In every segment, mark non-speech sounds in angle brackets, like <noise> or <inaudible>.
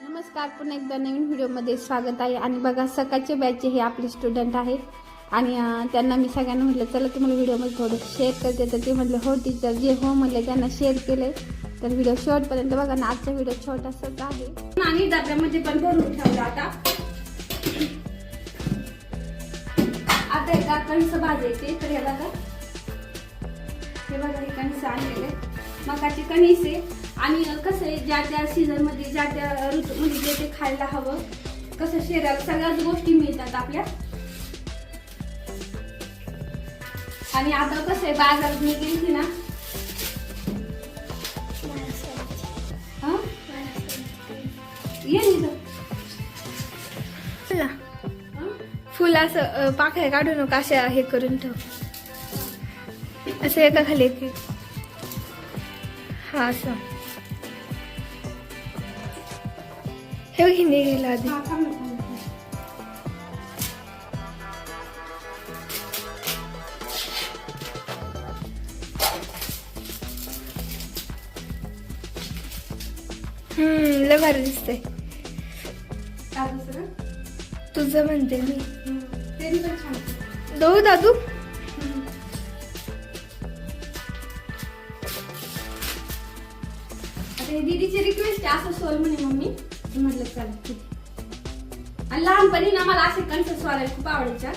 नमस्कार पुन्हा एकदा नवीन व्हिडिओमध्ये स्वागत आहे. आणि बघा सकाळचे बॅचचे हे आपले स्टुडंट आहेत. आणि त्यांना मी सगळ्यांना म्हटलं चला तुम्हाला व्हिडिओमध्ये थोडं शेअर करते तर ते म्हटलं हो टीचर जे हो म्हटलं त्यांना शेअर केले तर व्हिडिओ शॉर्टपर्यंत बघा ना आजचा व्हिडिओ छोटासाच आहे. आणि डब्यामध्ये पण भरून ठेवलं आता. आता एका कणस भाजायचे तर हे बघा. हे बघा हे कणस आणलेले. मकाची कणीस आहे. आणि कसं आहे ज्या त्या सीझनमध्ये ज्या त्या ऋतूमध्ये जे ते खायला हवं कसं शरीराला सगळ्याच गोष्टी मिळतात आपल्या आणि आता कसं आहे बाजारात मी गेली ना हं? ये इथं. हं? फुल असं पाकळ्या काढू नका अशा हे करून ठेव असं एका खाली. हा असं हे बघ हिंदी गेला आधी लय भारी दिसतंय? तुझं म्हणते मी. दो दादू. दीदीची रिक्वेस्ट आहे असं सोल म्हणे मम्मी. म्हटलं चला ठीक आहे. आणि लहानपणी ना मला असे कणस सोलायला खूप आवडायच्या.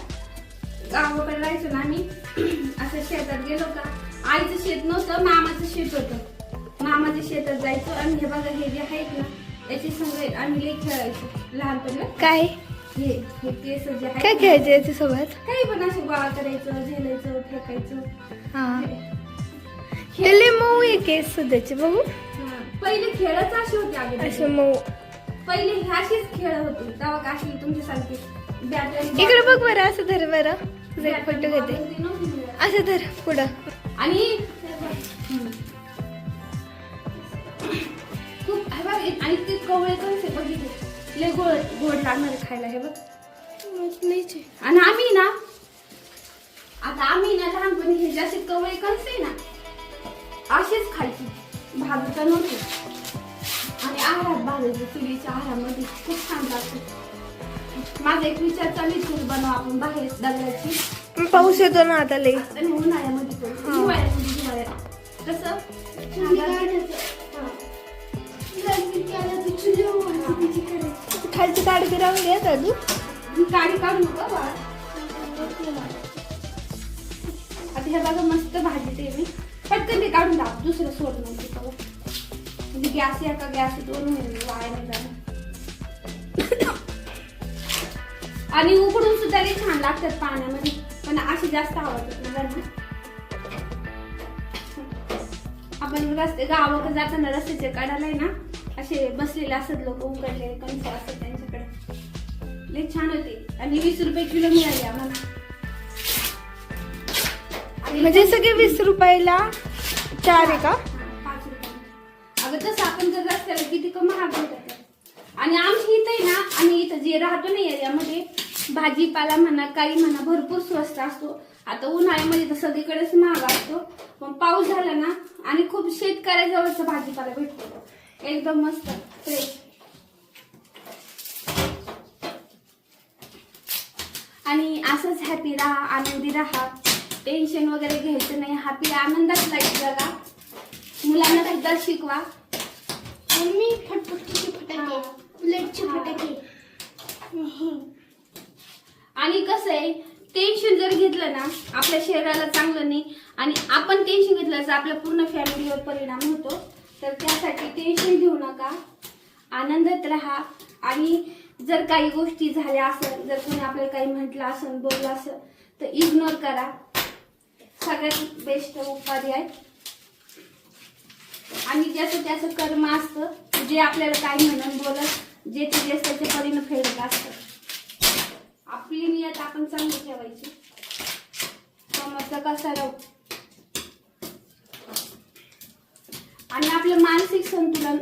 गावाकडे राहायचो ना आम्ही <clears throat> असं शेतात गेलो का आईचं शेत नव्हतं मामाचं शेत होतं. मामाच्या शेतात जायचो आणि हे बघा हे जे आहेत ना याचे संग आम्ही लई खेळायचो लहानपणी. काय? हे हे केस जे काय खेळायचं याच्यासोबत? काही पण असं गोळा करायचं झेलायचं फेकायचं. हा. हे. मऊ आहे केस सुद्धाचे बघू. पहिले खेळच असे होते. असं मऊ. पहिले हे असेच खेळ होते. तेव्हा का अशी तुमच्यासारखे आणि इकडे बघ बरं असं धर बरं. तुझा एक बॅट फोटो घेते. नव्हते मिळत. असं धर पुढं. आणि हम्म. खूप हे बघ एक- आणि ते कवळे कसे बघितले. लय गोड गोड लागणार खायला हे बघ. आणि आम्ही ना आता आम्ही ना लहानपणी हे जसे कवळे कणसे ना असेच खायचे. भाजता नव्हते. आहारात भाजायचे चुलीच्या आहारामध्ये खूप छान लागते माझा एक विचार चालू चूल बनव आपण बाहेर दगडाची पाऊस येतो ना आता लई उन्हाळ्यामध्ये हा. हिवाळ्यामध्ये हिवाळ्यात हा. खालची काढ राहून घ्या दादू ही काडी काढू नका बाळा. आता हे बघा मस्त भाजी ते मी पटकन ते काढून टाक दुसरं सोड नव्हती बघा म्हणजे गॅस या का? गॅस दोन वाया नाही आणि उकडून सुद्धा ते छान लागतात पाण्यामध्ये. पण असे जास्त आवडतात ना आपण रस्ते गावाकडे जाताना रस्त्याचे काढायला आहे ना असे बसलेले असतात लोक उकडले कणस असतात त्यांच्याकडे. लय छान होते. आणि वीस रुपये किलो मिळाले आम्हाला. आणि म्हणजे सगळे वीस रुपयाला चार आहे का? अगं तसं आपण जर रस्त्याला किती कमी महाग भेटत आणि आमच्या इथं आहे ना आम्ही इथं जे राहतो ना एरियामध्ये भाजीपाला म्हणा काही म्हणा भरपूर स्वस्त असतो. आता उन्हाळ्यामध्ये तर सगळीकडेच महाग असतो. मग पाऊस झाला ना आणि खूप शेतकऱ्याजवळचा भाजीपाला भेटतो. एकदम मस्त फ्रेश आणि असंच हॅपी राहा आनंदी राहा. टेन्शन वगैरे घ्यायचं नाही. हॅपी आनंदात लाईफ जगा. मुलांना सुद्धा शिकवा. मम्मी फटफटीचे फटाके. बुलेटचे फटाके. आणि कसं आहे टेन्शन जर घेतलं ना आपल्या शरीराला चांगलं नाही आणि आपण टेन्शन घेतलं तर आपल्या पूर्ण फॅमिलीवर परिणाम होतो. तर त्यासाठी टेन्शन घेऊ नका. आनंदात राहा. आणि जर काही गोष्टी झाल्या असेल जर कोणी आपल्याला काही म्हटलं असेल बोललं असेल तर इग्नोर करा. सगळ्यात बेस्ट उपाधी आहे. आणि ज्याचं त्याचं कर्म असतं जे आपल्याला काय म्हणून बोलत जे ते जे त्याचे परीनं फेडत असतं. आपली नियत आपण चांगली ठेवायची. समजलं कसा राहू आणि आपलं मानसिक संतुलन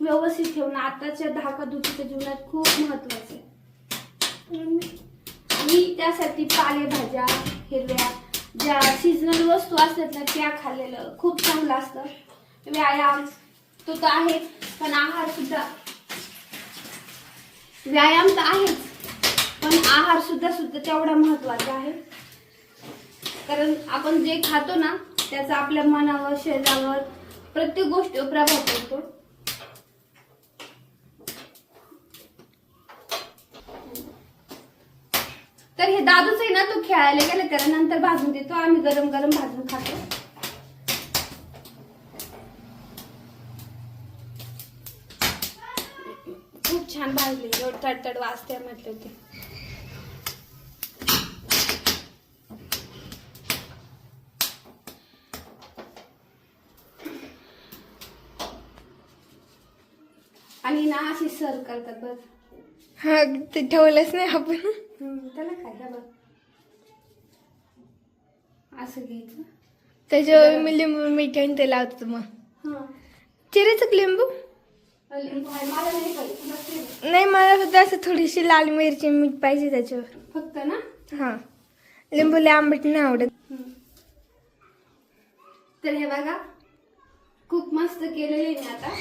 व्यवस्थित ठेवणं आताच्या धाकाधुकीच्या जीवनात खूप महत्वाचं आहे. आणि त्यासाठी पालेभाज्या हिरव्या ज्या सीजनल वस्तू असतात ना त्या खाल्लेलं खूप चांगलं असतं. व्यायाम तो तर आहे पण आहार सुद्धा. व्यायाम तर आहेच पण आहार सुद्धा सुद्धा तेवढा महत्त्वाचा आहे. कारण आपण जे खातो ना त्याचा आपल्या मनावर शरीरावर प्रत्येक गोष्ट प्रभाव पडतो. तर हे दादूच आहे ना तो खेळायला गेला त्याला नंतर भाजून देतो आम्ही गरम गरम भाजून खातो. खूप छान भाजले. एवढं तडतड वाजते म्हटलं ते आणि ना अशी सर्व करतात बघ. हा ते ठेवलंच नाही आपण. त्याला काय बघ. असं घ्यायचं. त्याच्यावर मी लिंबू मीठ आणि ते लावतो मग. हा. चिरायचं लिंबू. नाही मला फक्त असं थोडीशी लाल मिरची मीठ पाहिजे त्याच्यावर. फक्त ना? हा. लिंबू लय आंबट नाही आवडत. तर हे बघा खूप मस्त केलेले आहे मी आता.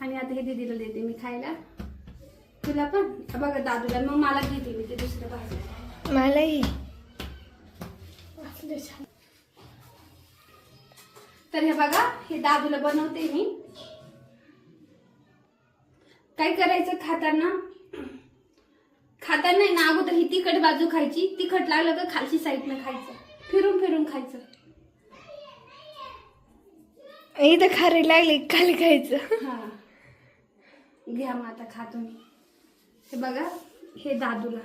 आणि आता हे दीदीला देते मी खायला. तुला पण. बघा दादूला. मग मला घेते मी ते दुसरं भाजी मलाही. तर हे बघा हे दादूला बनवते मी. काय करायचं खाताना? खाताना ना अगोदर ही तिखट बाजू खायची. तिखट लागलं का खालची साईडनं खायचं. फिरून फिरून खायचं. इथं खारी लागली खाली खायचं. हा. घ्या मग आता खातो मी हे बघा हे दादूला.